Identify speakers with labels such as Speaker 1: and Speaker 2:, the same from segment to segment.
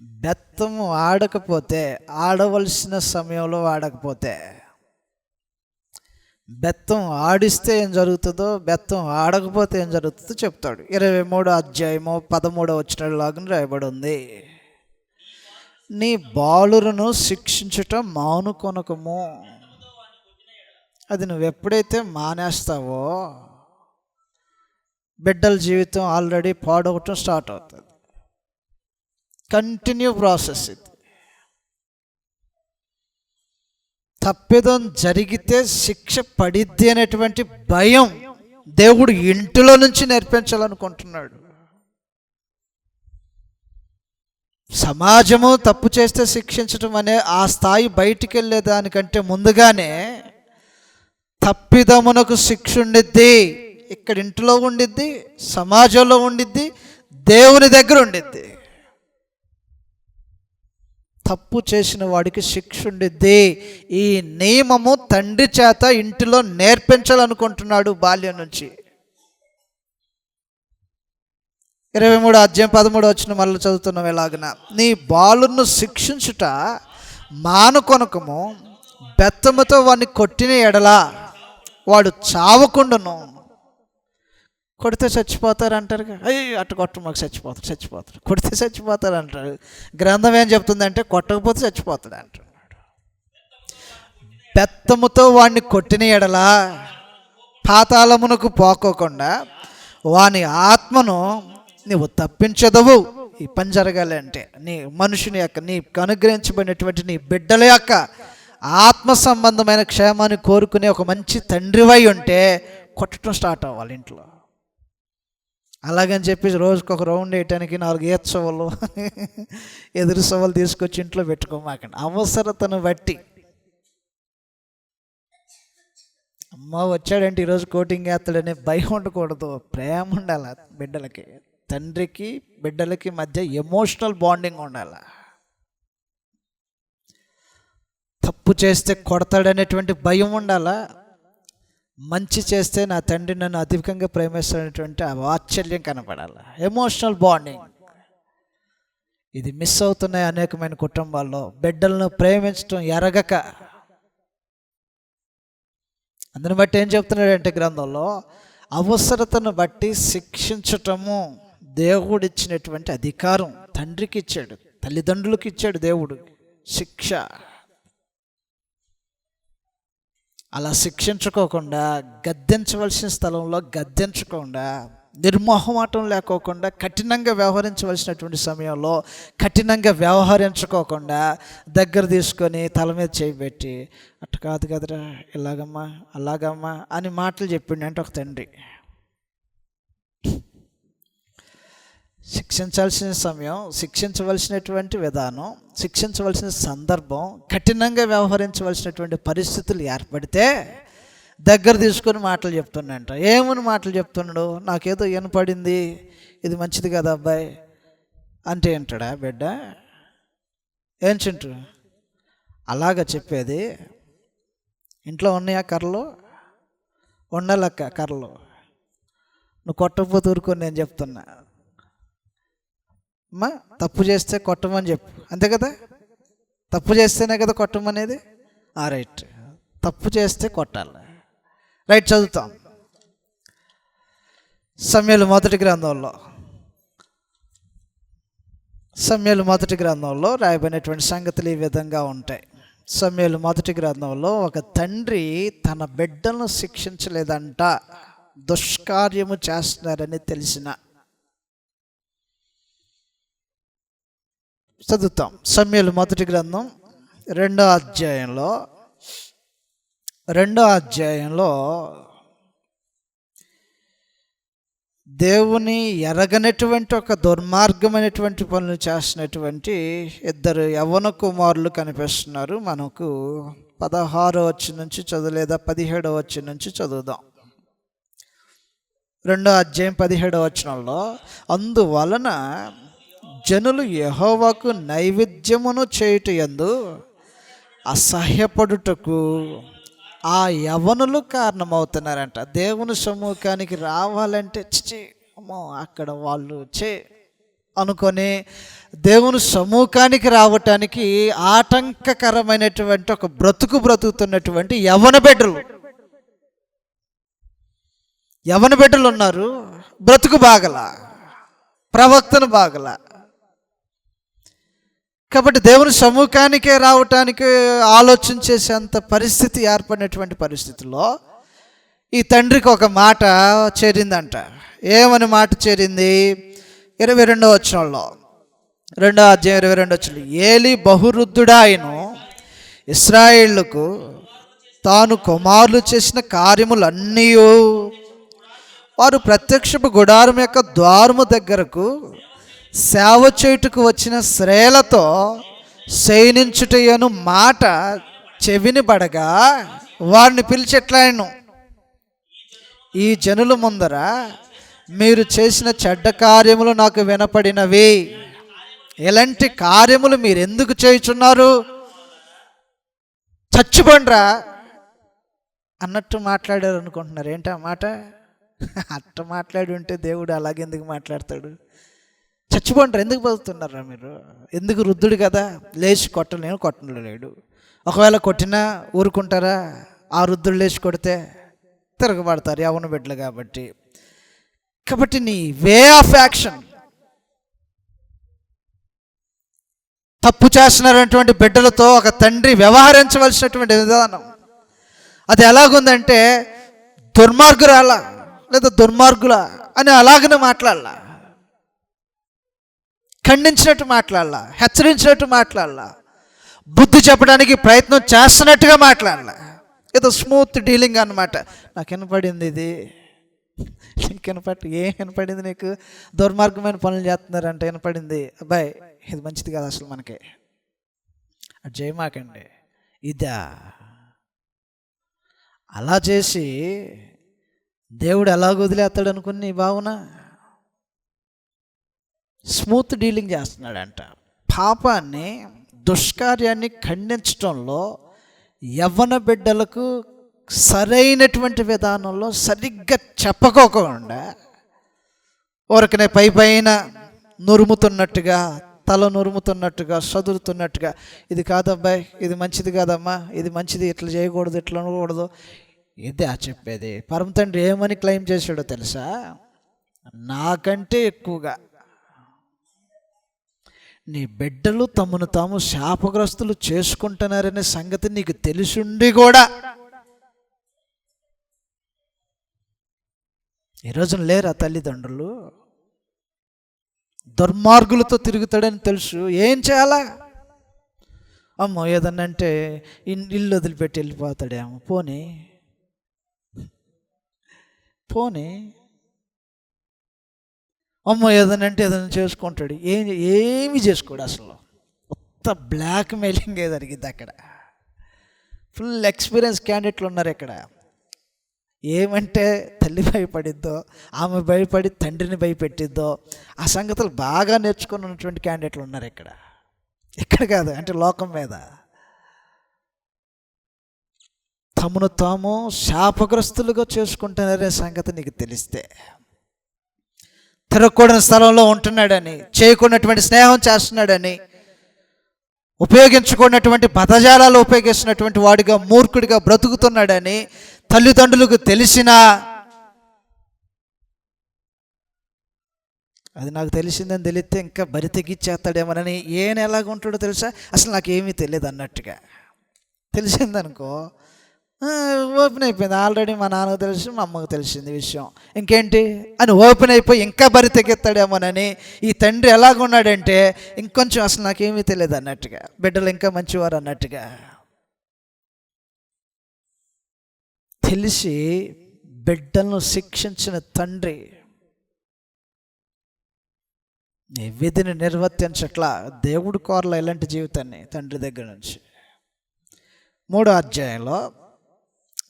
Speaker 1: బెత్తము ఆడకపోతే ఆడవలసిన సమయంలో ఆడకపోతే బెత్తం ఆడిస్తే ఏం జరుగుతుందో బెత్తం ఆడకపోతే ఏం జరుగుతుందో చెప్తాడు. ఇరవై మూడో అధ్యాయము పదమూడో వచ్చిన లాగా రాయబడి ఉంది నీ బాలులను శిక్షించటం మానుకొనకము అది నువ్వు ఎప్పుడైతే మానేస్తావో బిడ్డల జీవితం ఆల్రెడీ పాడవటం స్టార్ట్ అవుతుంది. కంటిన్యూ ప్రాసెస్ ఇది తప్పిదం జరిగితే శిక్ష పడిద్ది అనేటువంటి భయం దేవుడు ఇంటిలో నుంచి నేర్పించాలనుకుంటున్నాడు. సమాజము తప్పు చేస్తే శిక్షించడం అనే ఆ స్థాయి బయటికి వెళ్ళే దానికంటే ముందుగానే తప్పిదమునకు శిక్ష ఉండిద్ది ఇక్కడ ఇంటిలో ఉండిద్ది సమాజంలో ఉండిద్ది దేవుని దగ్గర ఉండిద్ది. తప్పు చేసిన వాడికి శిక్ష ఉండిద్ది ఈ నియమము తండ్రి చేత ఇంటిలో నేర్పించాలనుకుంటున్నాడు బాల్యం నుంచి. ఇరవై మూడు అధ్యాయం పదమూడు వచ్చిన మళ్ళీ చదువుతున్నాం ఎలాగన. నీ బాలును శిక్షించుట మానుకొనకము బెత్తముతో వాడిని కొట్టిన ఎడలా వాడు చావకుండాను. కొడితే చచ్చిపోతారు అంటారు అయ్యి అట్టు కొట్టు మాకు చచ్చిపోతారు చచ్చిపోతారు. కొడితే చచ్చిపోతారు అంటారు. గ్రంథం ఏం చెప్తుందంటే కొట్టకపోతే చచ్చిపోతాడు అంటున్నాడు. పెత్తముతో వాడిని కొట్టిన ఎడలా పాతాళమునకు పోకోకుండా వాని ఆత్మను నీవు తప్పించదవు. ఈ పని జరగాలి అంటే నీ మనుషుని యొక్క నీ అనుగ్రహించబడినటువంటి నీ బిడ్డల యొక్క ఆత్మ సంబంధమైన క్షేమాన్ని కోరుకునే ఒక మంచి తండ్రివై ఉంటే కొట్టడం స్టార్ట్ అవ్వాలి ఇంట్లో. అలాగని చెప్పి రోజుకు ఒక రౌండ్ వేయటానికి నాలుగు ఏత్సవలు ఎదురు సవలు తీసుకొచ్చి ఇంట్లో పెట్టుకోమాకండి. అవసరతను బట్టి. అమ్మ వచ్చాడంటే ఈరోజు కోటింగ్ వేస్తాడనే భయం ఉండకూడదు ప్రేమ ఉండాలి బిడ్డలకి. తండ్రికి బిడ్డలకి మధ్య ఎమోషనల్ బాండింగ్ ఉండాలి. తప్పు చేస్తే కొడతాడనేటువంటి భయం ఉండాలా. మంచి చేస్తే నా తండ్రి నన్ను అధికంగా ప్రేమిస్తున్నటువంటి ఆ వాత్సల్యం కనపడాలి ఎమోషనల్ బాండింగ్ ఇది మిస్ అవుతున్నాయి అనేకమైన కుటుంబాల్లో. బిడ్డలను ప్రేమించడం ఎరగక. అందుని బట్టి ఏం చెప్తున్నాడంటే గ్రంథంలో అవసరతను బట్టి శిక్షించటము దేవుడిచ్చినటువంటి అధికారం. తండ్రికి ఇచ్చాడు. తల్లిదండ్రులకు ఇచ్చాడు దేవుడు శిక్ష. అలా శిక్షించుకోకుండా గద్దించవలసిన స్థలంలో గద్దించకుండా నిర్మోహమాటం లేకోకుండా కఠినంగా వ్యవహరించవలసినటువంటి సమయంలో కఠినంగా వ్యవహరించుకోకుండా దగ్గర తీసుకొని తల మీద చేయిబెట్టి అట్ట కాదు కదరా ఇలాగమ్మా అలాగమ్మా అని మాటలు చెప్పిండు అంటే ఒక తండ్రి. శిక్షించాల్సిన సమయం శిక్షించవలసినటువంటి విధానం శిక్షించవలసిన సందర్భం కఠినంగా వ్యవహరించవలసినటువంటి పరిస్థితులు ఏర్పడితే దగ్గర తీసుకొని మాటలు చెప్తున్నాడంట. ఏమని మాటలు చెప్తున్నాడు? నాకేదో వినపడింది. ఇది మంచిది కదా అబ్బాయి? అంటే ఏంటాడా బిడ్డ? ఏం చింటు? అలాగ చెప్పేది. ఇంట్లో ఉన్నాయా కర్రలు? ఉండాలక్క కర్రలు. నువ్వు కొట్టకపోతే ఊరుకొని నేను చెప్తున్నా. అమ్మా తప్పు చేస్తే కొట్టమని చెప్పు. అంతే కదా? తప్పు చేస్తేనే కదా కొట్టమనేది ఆ రైట్. తప్పు చేస్తే కొట్టాలి. రైట్ చదువుతాం. సమ్యలు మొదటి గ్రంథంలో. సమ్యలు మొదటి గ్రంథంలో రాయబడినటువంటి సంగతులు ఈ విధంగా ఉంటాయి. సమ్యలు మొదటి గ్రంథంలో ఒక తండ్రి తన బిడ్డలను శిక్షించలేదంట. దుష్కార్యము చేస్తున్నారని తెలిసిన చదువుతాం. సమ్యలు మొదటి గ్రంథం రెండో అధ్యాయంలో రెండో అధ్యాయంలో దేవుని ఎరగనటువంటి ఒక దుర్మార్గమైనటువంటి పనులు చేసినటువంటి ఇద్దరు యవ్వన కుమారులు కనిపిస్తున్నారు. మనకు పదహారో వచ్చి నుంచి చదువు లేదా పదిహేడో వచ్చి నుంచి చదువుదాం. రెండో అధ్యాయం పదిహేడో వచనంలో అందువలన జనులు యహోవాకు నైవేద్యమును చేయుట ఎందు అసహ్యపడుటకు ఆ యవనులు కారణమవుతున్నారంట. దేవుని సమూహానికి రావాలంటే చిచి అమ్మో అక్కడ వాళ్ళు చే అనుకొని దేవుని సమూహానికి రావటానికి ఆటంకకరమైనటువంటి ఒక బ్రతుకు బ్రతుకుతున్నటువంటి యవన బిడ్డలు. యవన బిడ్డలు ఉన్నారు బ్రతుకు బాగల ప్రవక్తను బాగల. కాబట్టి దేవుని సముఖానికే రావటానికి ఆలోచన చేసేంత పరిస్థితి ఏర్పడినటువంటి పరిస్థితుల్లో ఈ తండ్రికి ఒక మాట చేరిందంట. ఏమని మాట చేరింది? ఇరవై రెండో వచనంలో. రెండో అధ్యాయం ఇరవై రెండు వచ్చిన ఏలి బహురుద్ధుడాయను ఇస్రాయేళ్ళకు తాను కుమారులు చేసిన కార్యములన్నీ వారు ప్రత్యక్షపు గుడారం యొక్క ద్వారము దగ్గరకు సేవ చేయుటకు వచ్చిన శ్రేలతో శయనించుటయను మాట చెవిని పడగా వారిని పిలిచెట్లాయను ఈ జనుల ముందర మీరు చేసిన చెడ్డ కార్యములు నాకు వినపడినవి. ఎలాంటి కార్యములు మీరు ఎందుకు చేయుచున్నారు? చచ్చిపోండ్రా అన్నట్టు మాట్లాడారు అనుకుంటున్నారు ఏంటి ఆ మాట? అట్ట మాట్లాడి ఉంటే దేవుడు అలాగెందుకు మాట్లాడతాడు? చచ్చిపోంటారు ఎందుకు బతుకుతున్నారా మీరు? ఎందుకు రుద్దుడు కదా? లేచి కొట్టలేను కొట్టలేడు ఒకవేళ కొట్టినా ఊరుకుంటారా? ఆ రుద్దుడు లేచి కొడితే తిరగబడతారు యవన బిడ్డలు కాబట్టి. కాబట్టి నీ వే ఆఫ్ యాక్షన్. తప్పు చేస్తున్నటువంటి బిడ్డలతో ఒక తండ్రి వ్యవహరించవలసినటువంటి విధానం. అది ఎలాగుందంటే దుర్మార్గురాల లేదా దుర్మార్గుల అని అలాగనే మాట్లాడాల? ఖండించినట్టు మాట్లాడాల హెచ్చరించినట్టు మాట్లాడాల బుద్ధి చెప్పడానికి ప్రయత్నం చేస్తున్నట్టుగా మాట్లాడాల. ఏదో స్మూత్ డీలింగ్ అన్నమాట. నాకు వినపడింది ఇది. నీకు వినపడి ఏం వినపడింది నీకు? దుర్మార్గమైన పనులు చేస్తున్నారంటే వినపడింది. అబ్బాయి ఇది మంచిది కాదు అసలు మనకి. అది చేయమాకండి. ఇదా. అలా చేసి దేవుడు ఎలాగ వదిలేస్తాడు అనుకుని నీ భావన? స్మూత్ డీలింగ్ చేస్తున్నాడంట. పాపాన్ని దుష్కార్యాన్ని ఖండించడంలో యవ్వన బిడ్డలకు సరైనటువంటి విధానంలో సరిగ్గా చెప్పకోకుండా ఊరికనే పై పైన నురుముతున్నట్టుగా తల నురుముతున్నట్టుగా చదురుతున్నట్టుగా ఇది కాదబ్బాయి ఇది మంచిది కాదమ్మా ఇది మంచిది ఇట్లా చేయకూడదు ఇట్లా అనకూడదు ఇదే ఆ చెప్పేది. పరమ తండ్రి ఏమని క్లెయిమ్ చేశాడో తెలుసా? నాకంటే ఎక్కువగా. నీ బిడ్డలు తమను తాము శాపగ్రస్తులు చేసుకుంటున్నారనే సంగతి నీకు తెలిసుండి కూడా. ఈ రోజున లేరా తల్లిదండ్రులు? దుర్మార్గులతో తిరుగుతాడని తెలుసు. ఏం చేయాలా? అమ్మో ఏదన్నా అంటే ఇన్- ఇల్లు వదిలిపెట్టి వెళ్ళిపోతాడేమో. పోనీ. పోనీ. అమ్మో ఏదైనా అంటే ఏదైనా చేసుకుంటాడు. ఏం ఏమి చేసుకోడు అసలు. మొత్తం బ్లాక్ మెయిలింగ్ జరిగింది అక్కడ. ఫుల్ ఎక్స్పీరియన్స్ క్యాండిడేట్లు ఉన్నారు ఇక్కడ. ఏమంటే తల్లి భయపడిద్దో ఆమె భయపడి తండ్రిని భయపెట్టిద్దో ఆ సంగతులు బాగా నేర్చుకుని ఉన్నటువంటి క్యాండిడేట్లు ఉన్నారు ఇక్కడ. ఇక్కడ కాదు అంటే లోకం మీద. తమను తాము శాపగ్రస్తులుగా చేసుకుంటున్నారనే సంగతి నీకు తెలిస్తే. తిరగకూడని స్థలంలో ఉంటున్నాడని చేయకున్నటువంటి స్నేహం చేస్తున్నాడని ఉపయోగించుకున్నటువంటి పదజాలాలు ఉపయోగిస్తున్నటువంటి వాడిగా మూర్ఖుడిగా బ్రతుకుతున్నాడని తల్లిదండ్రులకు తెలిసినా అది నాకు తెలిసిందని తెలిస్తే ఇంకా బరి తెగిచ్చేస్తాడేమోనని ఏం ఎలాగ ఉంటాడో తెలుసా? అసలు నాకు ఏమీ తెలియదు అన్నట్టుగా. తెలిసిందనుకో ఓపెన్ అయిపోయింది. ఆల్రెడీ మా నాన్నకు తెలిసి మా అమ్మకు తెలిసింది విషయం. ఇంకేంటి? అని ఓపెన్ అయిపోయి ఇంకా బరి తెగెత్తాడేమోనని ఈ తండ్రి ఎలాగున్నాడంటే ఇంకొంచెం అసలు నాకేమీ తెలియదు అన్నట్టుగా. బిడ్డలు ఇంకా మంచివారు అన్నట్టుగా. తెలిసి బిడ్డలను శిక్షించిన తండ్రి నీ విధిని నిర్వర్తించట్లా. దేవుడు కోరల ఇలాంటి జీవితాన్ని తండ్రి దగ్గర నుంచి. మూడో అధ్యాయంలో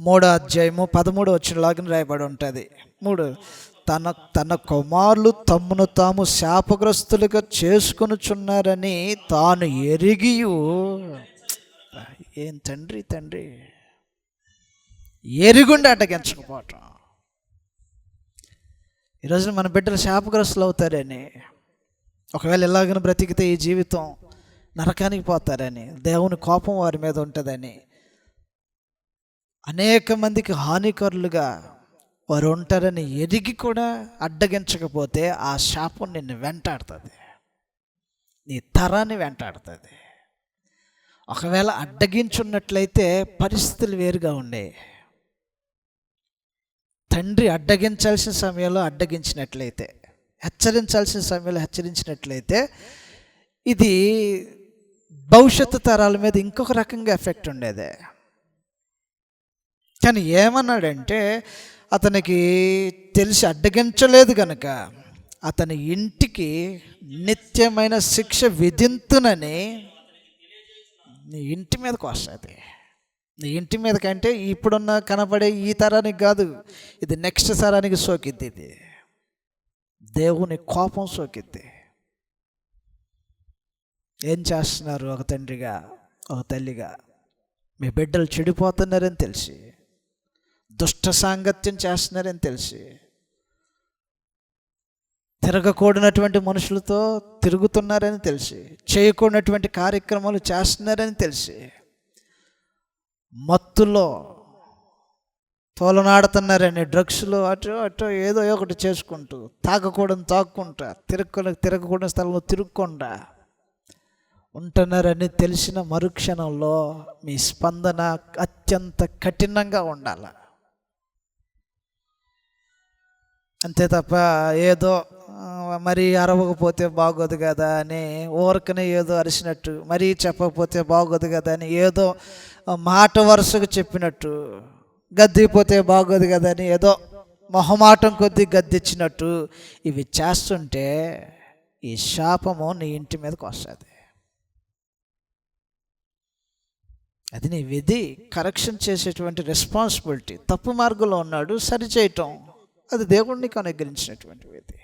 Speaker 1: మూడో అధ్యాయము పదమూడు వచ్చినలాగా రాయబడి ఉంటుంది. మూడు తన తన కుమారులు తమ్మును తాము శాపగ్రస్తులుగా చేసుకొనుచున్నారని తాను ఎరిగియు. ఏం తండ్రి తండ్రి? ఎరుగుండి అటగించకపోవటం ఈరోజు మన బిడ్డలు శాపగ్రస్తులు అవుతారని ఒకవేళ ఇలాగని బ్రతికితే ఈ జీవితం నరకానికి పోతారని దేవుని కోపం వారి మీద ఉంటుందని అనేక మందికి హానికరులుగా వారు ఉంటారని ఎదిగి కూడా అడ్డగించకపోతే ఆ శాపం నిన్ను వెంటాడుతుంది. నీ తరాన్ని వెంటాడుతుంది. ఒకవేళ అడ్డగించున్నట్లయితే పరిస్థితులు వేరుగా ఉండే. తండ్రి అడ్డగించాల్సిన సమయంలో అడ్డగించినట్లయితే హెచ్చరించాల్సిన సమయంలో హెచ్చరించినట్లయితే ఇది భవిష్యత్తు తరాల మీద ఇంకొక రకంగా ఎఫెక్ట్ ఉండేదే. కానీ ఏమన్నాడంటే అతనికి తెలిసి అడ్డగించలేదు కనుక అతని ఇంటికి నిత్యమైన శిక్ష విధింతునని నీ ఇంటి మీదకి వస్తుంది. నీ ఇంటి మీద కంటే ఇప్పుడున్న కనబడే ఈ తరానికి కాదు ఇది నెక్స్ట్ తరానికి సోకిద్ది ఇది. దేవుని కోపం సోకిద్ది. ఏం చేస్తున్నారు ఒక తండ్రిగా ఒక తల్లిగా? మీ బిడ్డలు చెడిపోతున్నారని తెలిసి. దుష్ట సాంగత్యం చేస్తున్నారని తెలిసి తిరగకూడనటువంటి మనుషులతో తిరుగుతున్నారని తెలిసి చేయకూడనటువంటి కార్యక్రమాలు చేస్తున్నారని తెలిసి మత్తులో తోలనాడుతున్నారని డ్రగ్స్లో అటు అటు ఏదో ఒకటి చేసుకుంటూ తాకకూడని తాక్కుంటా తిరగకుండా తిరగకూడని స్థలంలో తిరుక్కుండా ఉంటున్నారని తెలిసిన మరుక్షణంలో మీ స్పందన అత్యంత కఠినంగా ఉండాలి. అంతే తప్ప ఏదో మరి అరవకపోతే బాగోదు కదా అని ఊరకనే ఏదో అరిసినట్టు మరీ చెప్పకపోతే బాగోదు కదా అని ఏదో మాట వరుసకు చెప్పినట్టు గద్దిపోతే బాగోదు కదా అని ఏదో మొహమాటం కొద్దీ గద్దిచ్చినట్టు ఇవి చేస్తుంటే ఈ శాపము నీ ఇంటి మీదకి వస్తుంది. అది నీ విధి కరెక్షన్ చేసేటువంటి రెస్పాన్సిబిలిటీ తప్పు మార్గంలో ఉన్నాడు సరిచేయటం. అది దేవుడికి అనుగ్రహించినటువంటి విధి